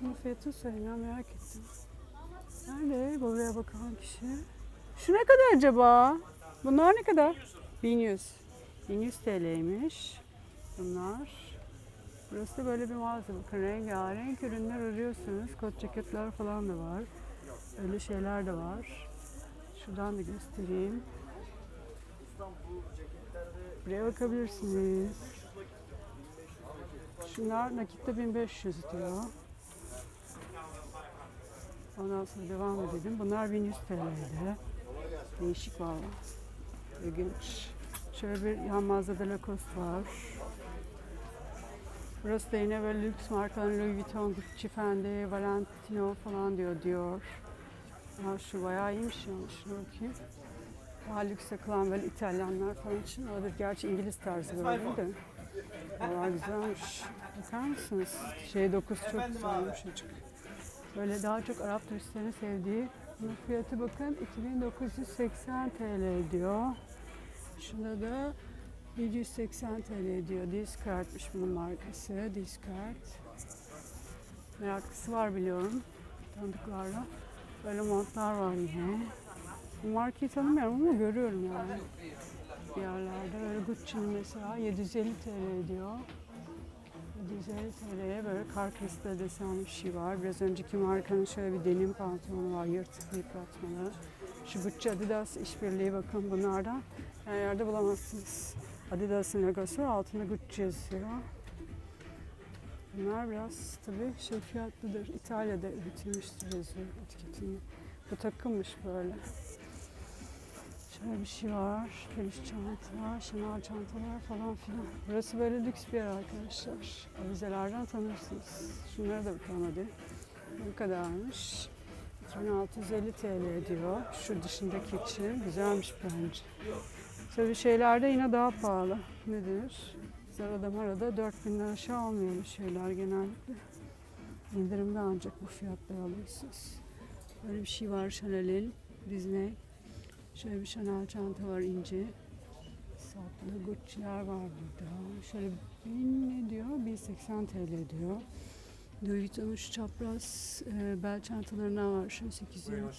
Bunun fiyatını söyleyeyim merak ettim. Nerede buraya bakan kişi? Şu ne kadar acaba? Bunlar ne kadar? 1100. 1100 TL'ymiş. Bunlar. Burası da böyle bir mağaza. Bakın rengarenk ürünler arıyorsunuz. Kot ceketler falan da var. Öyle şeyler de var. Şuradan da göstereyim. Buraya bakabilirsiniz. Şunlar nakitte 1500 diyor. Ondan sonra devam edelim. Bunlar 1100 TL'ydi. Değişik valla. İlginç. Şöyle bir yan mağazada Lacoste var. Burası da yine böyle lüks markaların Louis Vuitton, Gucci, Fendi, Valentino falan diyor diyor. Ya şu bayağı iyiymiş yani şuna bakayım. Daha lüks takılan böyle İtalyanlar falan için olabilir. Gerçi İngiliz tarzı böyle de. Valla güzelmiş. Bakar mısınız? Şey dokusu çok güzelmiş açık. Böyle daha çok Arap turistlerin sevdiği. Bunun fiyatı bakın 2980 TL diyor. Şunda da 780 TL diyor. Discard'mış bunun markası. Discard. Meraklısı var biliyorum. Tanıdıklarla. Böyle montlar var yine. Bu markayı tanımıyorum ama görüyorum yani. Yerlerde. Böyle Gucci'nin mesela 750 TL diyor. 750 TL'ye böyle karkaslı desenli bir şey var. Biraz önceki markanın şöyle bir denim pantolonu var. Yırtık yıpratmalı. Şu Gucci Adidas işbirliği bakın bunlardan her yerde bulamazsınız. Adidas'ın logosu var, altında Gucci yazıyor. Bunlar biraz tabii şey fiyatlıdır. İtalya'da üretilmiştir yazıyor etiketinde. Bu takımmış böyle. Şöyle bir şey var. Geniş çanta, şınav çantalar falan filan. Burası böyle lüks bir yer arkadaşlar. Avizelerden tanırsınız. Şunlara da bakalım hadi. Ne kadarmış? 2650 TL diyor. Şu dışındaki için. Güzelmiş bence. Tabii şeylerde yine daha pahalı. Nedir? Zarada marada 4000'den aşağı olmuyor bu şeyler genellikle. İndirimde ancak bu fiyatları alıyorsunuz. Böyle bir şey var Chanel'in. Disney. Şöyle bir Chanel çanta var ince. Saplı Gucci'ler var burada. Şöyle bin ne diyor? 1080 TL diyor. Louis Vuitton'un şu çapraz e, bel çantalarından var. Şöyle 800